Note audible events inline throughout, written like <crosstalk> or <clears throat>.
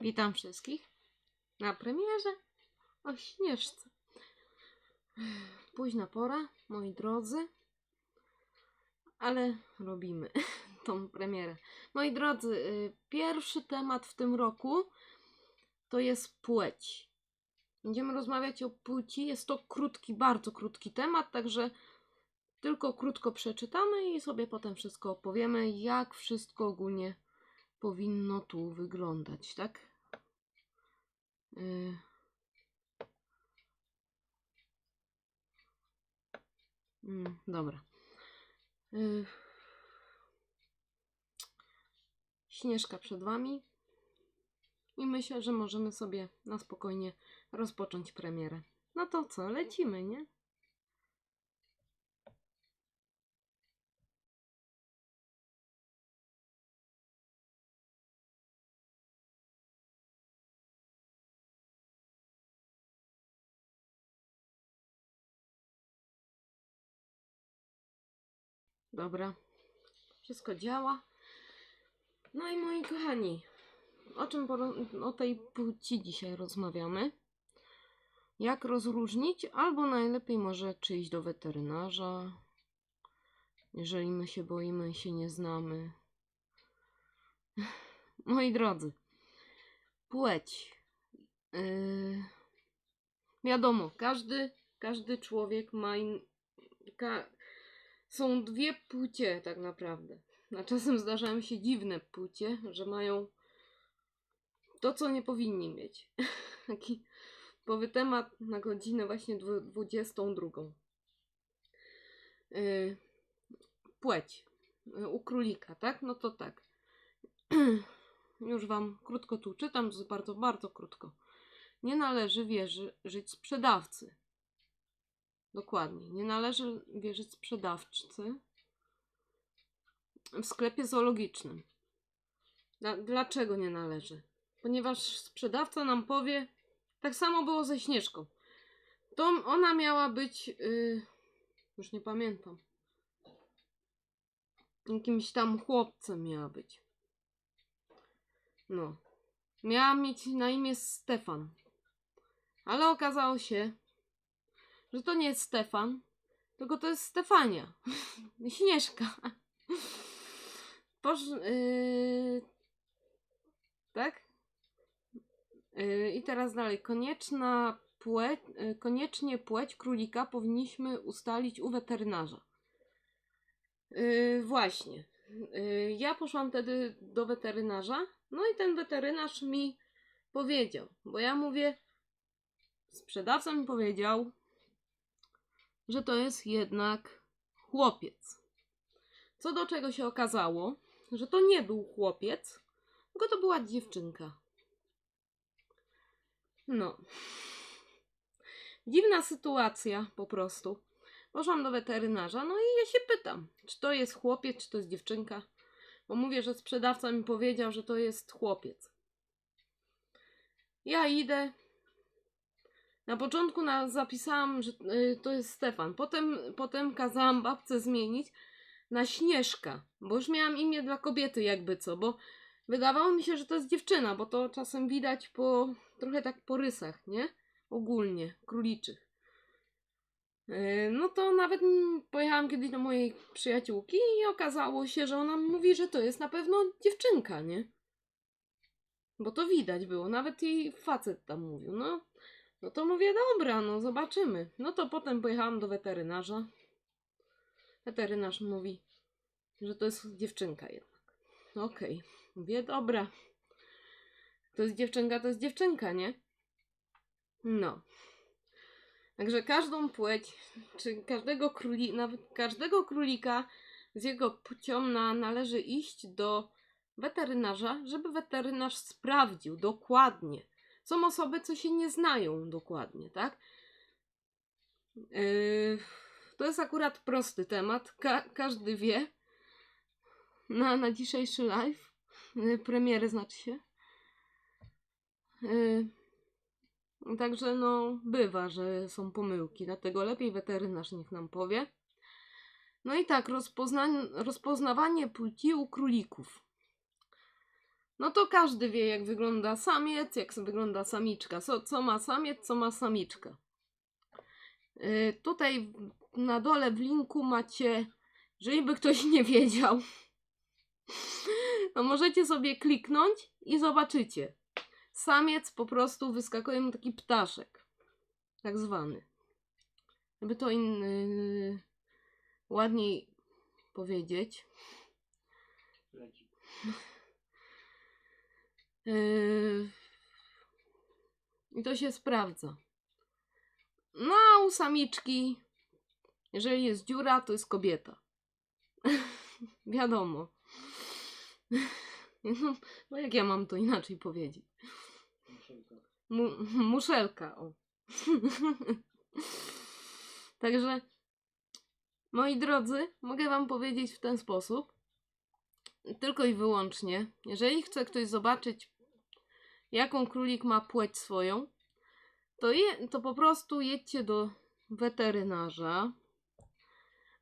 Witam wszystkich na premierze o Śnieżce. Późna pora, moi drodzy, ale robimy <laughs> tą premierę. Moi drodzy, y, pierwszy temat w tym roku to jest płeć. Będziemy rozmawiać o płci. Jest to krótki, bardzo krótki temat, także tylko krótko przeczytamy i sobie potem wszystko opowiemy, jak wszystko ogólnie powinno tu wyglądać, tak? Y. Mm, dobra. Y. Śnieżka przed Wami. I myślę, że możemy sobie na spokojnie rozpocząć premierę. No to co, lecimy, nie? Dobra. Wszystko działa. No i moi kochani, o czym o tej płci dzisiaj rozmawiamy? Jak rozróżnić, albo najlepiej może czy iść do weterynarza, jeżeli my się boimy i się nie znamy. <laughs> Moi drodzy, płeć. Yy, wiadomo, każdy, każdy człowiek ma in, ka, są dwie płcie tak naprawdę. A czasem zdarzają się dziwne płcie, że mają to, co nie powinni mieć. <laughs> Taki powy temat na godzinę właśnie dwu- 22. Yy, płeć. Yy, u królika, tak? No to tak. <clears throat> Już wam krótko tu czytam, bardzo, bardzo krótko. Nie należy wierzy, żyć sprzedawcy. Dokładnie. Nie należy wierzyć sprzedawcy w sklepie zoologicznym. Dla, dlaczego nie należy? Ponieważ sprzedawca nam powie, tak samo było ze Śnieżką. To ona miała być, yy, już nie pamiętam, jakimś tam chłopcem miała być. No. Miała mieć na imię Stefan. Ale okazało się, że to nie jest Stefan, tylko to jest Stefania. <laughs> Śnieżka. Posz, yy, tak? Yy, I teraz dalej. Konieczna płeć, yy, koniecznie płeć królika powinniśmy ustalić u weterynarza. Yy, właśnie. Yy, ja poszłam wtedy do weterynarza, no i ten weterynarz mi powiedział, bo ja mówię, sprzedawca mi powiedział, że to jest jednak chłopiec. Co do czego się okazało, że to nie był chłopiec, tylko to była dziewczynka. No. Dziwna sytuacja po prostu. Poszłam do weterynarza, no i ja się pytam, czy to jest chłopiec, czy to jest dziewczynka. Bo mówię, że sprzedawca mi powiedział, że to jest chłopiec. Ja idę, na początku na, zapisałam, że y, to jest Stefan. Potem, potem kazałam babce zmienić na Śnieżka, bo już miałam imię dla kobiety, jakby co, bo wydawało mi się, że to jest dziewczyna, bo to czasem widać po trochę tak po rysach, nie? Ogólnie, króliczych. Yy, No to nawet pojechałam kiedyś do mojej przyjaciółki i okazało się, że ona mówi, że to jest na pewno dziewczynka, nie? Bo to widać było, nawet jej facet tam mówił. No, no to mówię, dobra, no zobaczymy. No to potem pojechałam do weterynarza. Weterynarz mówi, że to jest dziewczynka jednak. Okej, mówię, dobra. To jest dziewczynka, to jest dziewczynka, nie? No. Także każdą płeć, czy każdego królika, nawet każdego królika z jego płcią na, należy iść do weterynarza, żeby weterynarz sprawdził dokładnie. Są osoby, co się nie znają dokładnie, tak? Yy, to jest akurat prosty temat. Ka- każdy wie. Na, na dzisiejszy live. Yy, premiery znaczy się. Yy, także no, bywa, że są pomyłki. Dlatego lepiej weterynarz niech nam powie. No i tak, rozpozna- rozpoznawanie płci u królików. No to każdy wie, jak wygląda samiec, jak wygląda samiczka. Co, co ma samiec, co ma samiczka. Yy, tutaj na dole w linku macie, jeżeli by ktoś nie wiedział, <laughs> to możecie sobie kliknąć i zobaczycie. Samiec po prostu wyskakuje mu taki ptaszek. Tak zwany. Żeby to inny, ładniej powiedzieć. Leci. <laughs> Yy, I to się sprawdza. No a u samiczki, jeżeli jest dziura, to jest kobieta. <laughs> Wiadomo. <laughs> No, no jak ja mam to inaczej powiedzieć? Muszelka. Mu muszelka, o. <laughs> Także, moi drodzy, mogę Wam powiedzieć w ten sposób, tylko i wyłącznie, jeżeli chce ktoś zobaczyć, jaką królik ma płeć swoją, to, je, to po prostu jedźcie do weterynarza,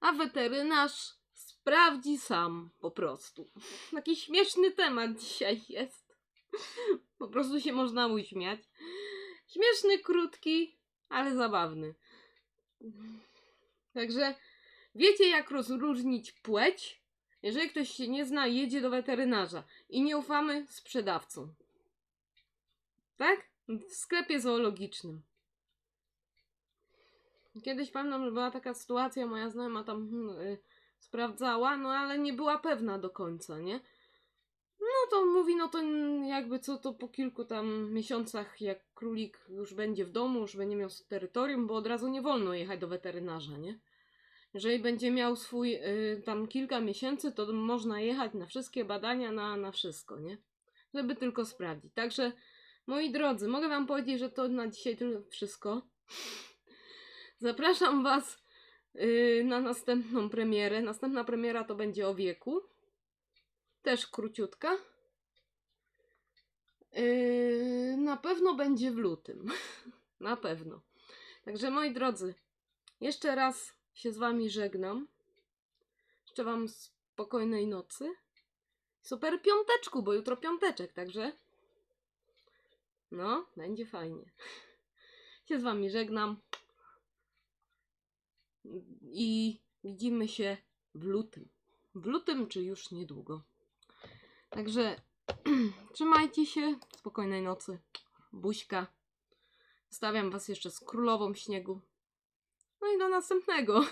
a weterynarz sprawdzi sam po prostu. <laughs> Taki śmieszny temat dzisiaj jest. <laughs> Po prostu się można uśmiać. Śmieszny, krótki, ale zabawny. Także wiecie, jak rozróżnić płeć? Jeżeli ktoś się nie zna, jedzie do weterynarza i nie ufamy sprzedawcom. Tak? W sklepie zoologicznym. Kiedyś pamiętam, że była taka sytuacja, moja znajoma tam hmm, y, sprawdzała, no ale nie była pewna do końca, nie? No to mówi, no to jakby co to po kilku tam miesiącach, jak królik już będzie w domu, już będzie miał terytorium, bo od razu nie wolno jechać do weterynarza, nie? Jeżeli będzie miał swój y, tam kilka miesięcy, to można jechać na wszystkie badania, na, na wszystko, nie? Żeby tylko sprawdzić. Także, moi drodzy, mogę Wam powiedzieć, że to na dzisiaj tylko wszystko. Zapraszam Was y, na następną premierę. Następna premiera to będzie o wieku. Też króciutka. Yy, na pewno będzie w lutym. <laughs> na pewno. Także moi drodzy, jeszcze raz się z wami żegnam. Życzę wam spokojnej nocy. Super piąteczku, bo jutro piąteczek, także no, będzie fajnie. Się z wami żegnam. I widzimy się w lutym. W lutym, czy już niedługo. Także <clears throat> trzymajcie się. Spokojnej nocy. Buźka. Stawiam was jeszcze z królową śniegu. No i do następnego.